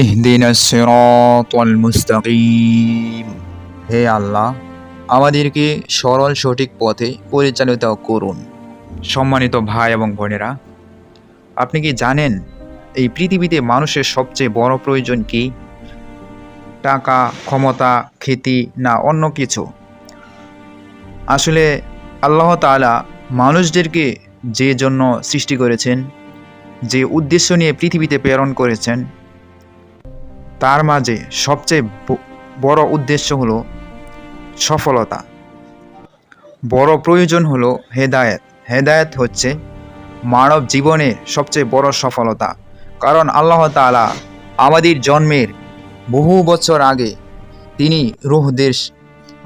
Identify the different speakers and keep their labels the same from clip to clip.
Speaker 1: ইহদিনা মুস্তাকিম হে আল্লাহ, আমাদেরকে সরল সঠিক পথে পরিচালিত করুন। সম্মানিত ভাই এবং বোনেরা, আপনি কি জানেন এই পৃথিবীতে মানুষের সবচেয়ে বড় প্রয়োজন কি? টাকা, ক্ষমতা, খ্যাতি না অন্য কিছু? আসলে আল্লাহ তাআলা মানুষদেরকে যে জন্য সৃষ্টি করেছেন, যে উদ্দেশ্য নিয়ে পৃথিবীতে প্রেরণ করেছেন তার মাঝে সবচেয়ে বড় উদ্দেশ্য হলো সফলতা। বড় প্রয়োজন হলো হেদায়েত। হেদায়েত হচ্ছে মানব জীবনের সবচেয়ে বড় সফলতা। কারণ আল্লাহ তাআলা আমাদের জন্মের বহু বছর আগে তিনি রুহদের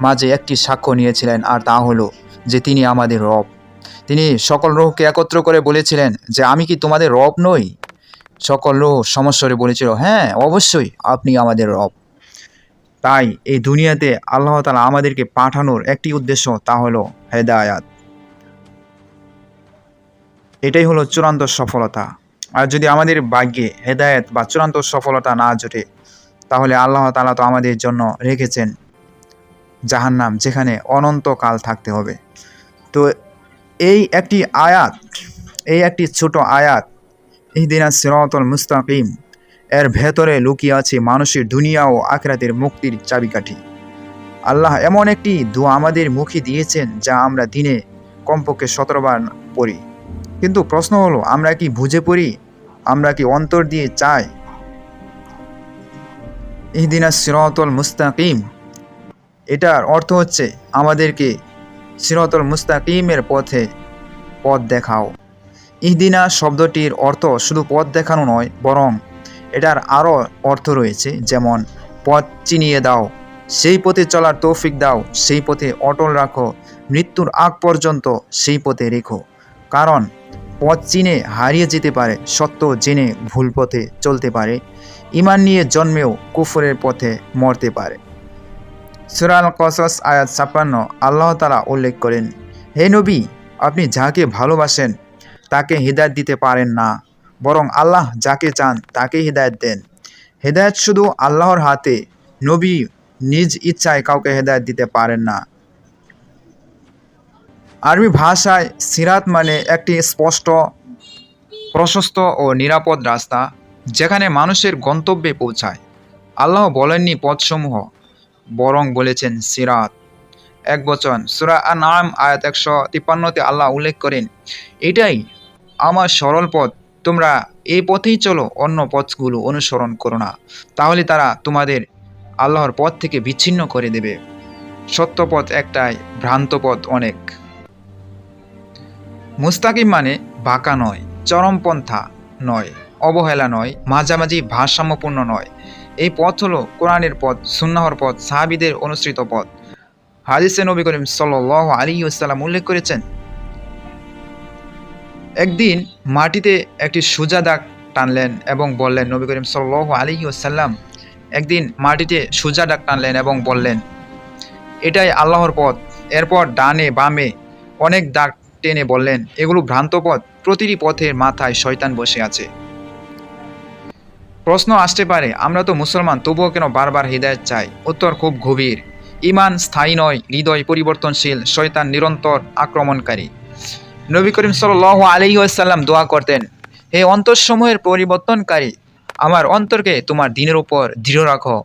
Speaker 1: মাঝে একটি সাক্ষ্য নিয়েছিলেন, আর তা হলো যে তিনি আমাদের রব। তিনি সকল রোহকে একত্র করে বলেছিলেন যে, আমি কি তোমাদের রব নই? সকল রুহ সমস্বরে বলেছিল হ্যাঁ অবশ্যই আপনি আমাদের রব। তাই এই দুনিয়াতে আল্লাহ তালা আমাদেরকে পাঠানোর একটি উদ্দেশ্য তা হলো হেদায়াত। এটাই হলো চূড়ান্ত সফলতা। আর যদি আমাদের ভাগ্যে হেদায়েত বা চূড়ান্ত সফলতা না জোটে, তাহলে আল্লাহ তালা তো আমাদের জন্য রেখেছেন জাহান্নাম, যেখানে অনন্তকাল থাকতে হবে। তো এই একটি আয়াত, এই একটি ছোট আয়াত ইহদিনা সিরাতুল মুস্তাকিম। এর ভেতরে লুকিয়ে আছে মানুষের দুনিয়া ও আখরাতের মুক্তির চাবিকাঠি। আল্লাহ এমন একটি দোয়া আমাদের মুখে দিয়েছেন যা আমরা দিনে কমপক্ষে সতেরোবার পড়ি। কিন্তু প্রশ্ন হলো, আমরা কি বুঝে পড়ি? আমরা কি অন্তর দিয়ে চাই? ইহদিনা সিরাতুল মুস্তাকিম। এটার অর্থ হচ্ছে, আমাদেরকে সিরাতুল মুস্তাকিমের পথে পথ দেখাও। ইহদিনা শব্দটির অর্থ শুধু পথ দেখানো নয়, বরং এটার আরও অর্থ রয়েছে, যেমন পথ চিনিয়ে দাও, সেই পথে চলার তৌফিক দাও, সেই পথে অটল রাখো, মৃত্যুর আগ পর্যন্ত সেই পথে রেখো। কারণ পথ চিনে হারিয়ে যেতে পারে, সত্য জেনে ভুল পথে চলতে পারে, ইমান নিয়ে জন্মেও কুফরের পথে মরতে পারে। সুরাল কসস আয়াত ছাপ্পান্ন, আল্লাহ তালা উল্লেখ করেন, হে নবী, আপনি যাকে ভালোবাসেন তাকে হৃদায়ত দিতে পারেন না। বরং আল্লাহ যাকে চান তাকে হৃদায়ত দেন। হেদায়ত শুধু আল্লাহর হাতে, নবী নিজ ইচ্ছায় কাউকে হেদায়ত দিতে পারেন না। আরবি ভাষায় সিরাত মানে একটি স্পষ্ট, প্রশস্ত ও নিরাপদ রাস্তা, যেখানে মানুষের গন্তব্যে পৌঁছায়। আল্লাহ বলেননি পথসমূহ, বরং বলেছেন সিরাত। এক বচন, সুরা নাম আয়াত একশো তিপ্পান্নতে আল্লাহ উল্লেখ করেন, এটাই আমার সরল পথ, তোমরা এই পথেই চলো, অন্য পথগুলো অনুসরণ করো না। তাহলে তারা তোমাদের আল্লাহর পথ থেকে বিচ্ছিন্ন করে দেবে। সত্য পথ একটাই ভ্রান্ত পথ অনেক। মুস্তাকিম মানে বাঁকা নয়, চরমপন্থা নয়, অবহেলা নয়, মাঝামাঝি ভারসাম্যপূর্ণ নয়। এই পথ হলো কোরআনের পথ, সুন্নাহর পথ, সাহাবিদের অনুসৃত পথ। হাদিসে নবী করিম সাল আলী আসসালাম উল্লেখ করেছেন একদিন মাটিতে একটি সোজা দাগ টানলেন এবং বললেন, নবী করিম সাল আলী আসাল্লাম একদিন মাটিতে সোজা দাগ টানলেন এবং বললেন, এটাই আল্লাহর পথ। এরপর ডানে বামে অনেক দাগ টেনে বললেন, এগুলো ভ্রান্ত পথ, প্রতিটি পথের মাথায় শয়তান বসে আছে। প্রশ্ন আসতে পারে, আমরা তো মুসলমান, তবুও কেন বারবার হৃদায়ত চাই? উত্তর খুব গভীর, ইমান স্থায়ী নয়, হৃদয় পরিবর্তনশীল, শয়তান নিরন্তর আক্রমণকারী। নবী করিম সাল আলী আসাল্লাম দোয়া করতেন, হে অন্তরসমূহের পরিবর্তনকারী, আমার অন্তরকে তোমার দিনের উপর দৃঢ় রাখো।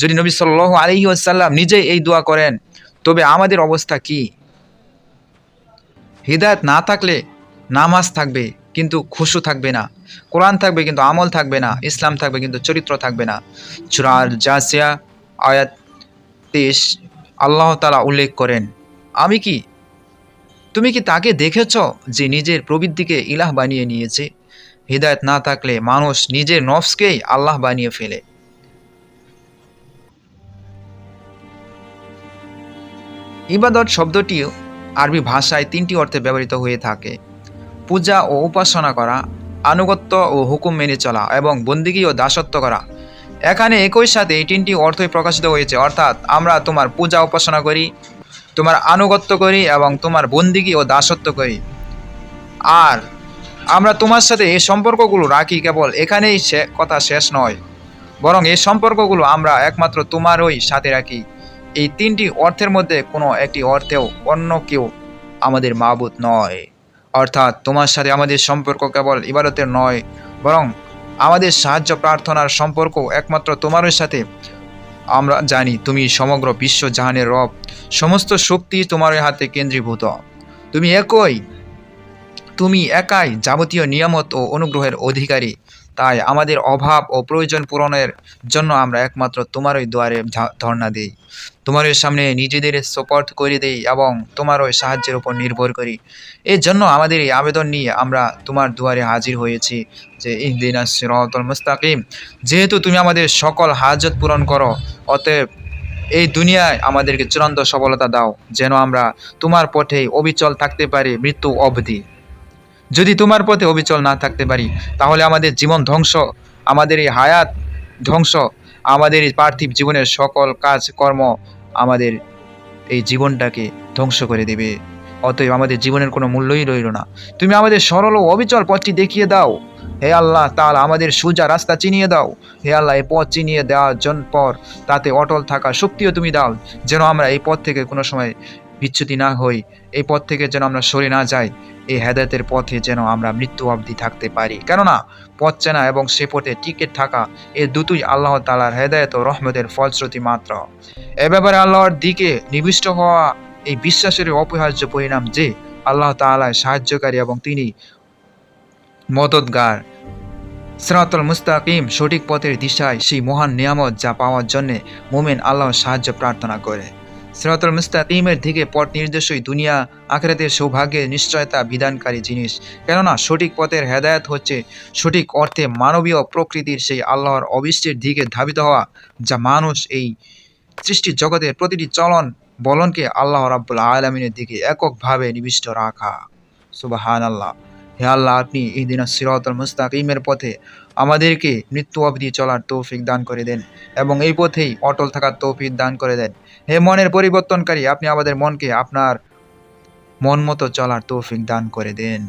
Speaker 1: যদি নবী সাল আলী আসাল্লাম নিজেই এই দোয়া করেন, তবে আমাদের অবস্থা কি? হৃদায়ত না থাকলে নামাজ থাকবে, কিন্তু খুশু থাকবে না। কোরআন থাকবে, কিন্তু আমল থাকবে না। ইসলাম থাকবে, কিন্তু চরিত্র থাকবে না। চুরাল জাসিয়া আয়াত তেইশ, আল্লাহ তালা উল্লেখ করেন, আমি কি তুমি কি তাকে দেখেছ যে নিজের প্রবৃত্তিকে ইলাহ বানিয়ে নিয়েছে? হৃদায়ত না থাকলে মানুষ নিজের নফসকেই আল্লাহ বানিয়ে ফেলে। ইবাদত শব্দটিও আরবি ভাষায় তিনটি অর্থে ব্যবহৃত হয়ে থাকে। পূজা ও উপাসনা করা, আনুগত্য ও হুকুম মেনে চলা এবং বন্দিগি ও দাসত্ব করা। এখানে একই সাথে এই তিনটি অর্থই প্রকাশিত হয়েছে। অর্থাৎ আমরা তোমার পূজা উপাসনা করি তোমার আনুগত্য করি এবং তোমার বন্দিগি ও দাসত্ব করি। আর আমরা তোমার সাথে এই সম্পর্কগুলো রাখি কেবল এখানেই সে কথা শেষ নয়। বরং এই সম্পর্কগুলো আমরা একমাত্র তোমারই সাথে রাখি। এই তিনটি অর্থের মধ্যে কোনো একটি অর্থেও অন্য কেউ আমাদের মাবুত নয়। অর্থাৎ তোমার সাথে আমাদের সম্পর্ক কেবল ইবাদতের নয়, বরং আমাদের সাহায্য প্রার্থনার সম্পর্ক একমাত্র তোমারই সাথে আমরা জানি তুমি সমগ্র বিশ্ব জাহানের রব। সমস্ত শক্তি তোমার হাতে কেন্দ্রীভূত। তুমি একই, তুমি একাই যাবতীয় নিয়ামত ও অনুগ্রহের অধিকারী। তাই আমাদের অভাব ও প্রয়োজন পূরণের জন্য আমরা একমাত্র তোমারই দুয়ারে ধর্ণা দিই। তোমারই সামনে নিজেদের সোপর্দ করে দিই এবং তোমার ওই সাহায্যের উপর নির্ভর করি। এর জন্য আমাদের এই আবেদন নিয়ে আমরা তোমার দুয়ারে হাজির হয়েছি যে ইহদিন সিরাতুল মুস্তাকিম। যেহেতু তুমি আমাদের সকল হাজত পূরণ করো, অতএব এই দুনিয়ায় আমাদেরকে চূড়ান্ত সফলতা দাও, যেন আমরা তোমার পথে অবিচল থাকতে পারি মৃত্যু অবধি। যদি তোমার পথে অবিচল না থাকতে পারি, তাহলে আমাদের জীবন ধ্বংস, আমাদের এই হায়াত ধ্বংস, আমাদের এই পার্থিব জীবনের সকল কাজ কর্ম আমাদের এই জীবনটাকে ধ্বংস করে দেবে। অতএব আমাদের জীবনের কোনো মূল্যই রইল না। তুমি আমাদের সরল ও অবিচল পথটি দেখিয়ে দাও। হে আল্লাহ, তাহলে আমাদের সোজা রাস্তা চিনিয়ে দাও। হে আল্লাহ, এই পথ চিনিয়ে দেওয়ার জন পর তাতে অটল থাকা শক্তিও তুমি দাও, যেন আমরা এই পথ থেকে কোনো সময় বিচ্যুতি না হই, এই পথ থেকে যেন আমরা সরে না যাই, এই হেদায়তের পথে যেন আমরা মৃত্যু অবধি থাকতে পারি। কেননা পথ চেনা এবং সে পথে টিকে থাকা এ দুটোই আল্লাহ তালার হেদায়ত ও রহমতের ফলশ্রুতি মাত্র। এ ব্যাপারে আল্লাহর দিকে নিবিষ্ট হওয়া এই বিশ্বাসের অপরিহার্য পরিণাম যে আল্লাহ তাআলা সাহায্যকারী এবং তিনি মদতগার সিরাতুল মুস্তাকিম সঠিক পথের দিশায় সেই মহান নিয়ামত যা পাওয়ার জন্যে মোমেন আল্লাহর সাহায্য প্রার্থনা করে। সিরাতুল মুস্তাকিমের দিকে পথ নির্দেশই দুনিয়া, আখেরাতের সৌভাগ্যের নিশ্চয়তা বিধানকারী জিনিস। কেননা, সঠিক পথের হেদায়েত হচ্ছে সঠিক অর্থে মানবীয় প্রকৃতির সেই আল্লাহর অবিষ্টের দিকে ধাবিত হওয়া, যা মানুষ এই সৃষ্টি জগতের প্রতিটি চলন বলনকে আল্লাহ রাব্বুল আলমিনের দিকে এককভাবে নিবিষ্ট রাখা। সুবাহান আল্লাহ হে আল্লাহ, আপনি এই দিন সিরাতুল মুস্তাকিমের পথে আমাদেরকে মৃত্যু অবধি চলার তৌফিক দান করে দেন এবং এই পথেই অটল থাকার তৌফিক দান করে দেন। হে মনের পরিবর্তনকারী, আপনি আমাদের মনকে আপনার মন মতো চলার তৌফিক দান করে দেন।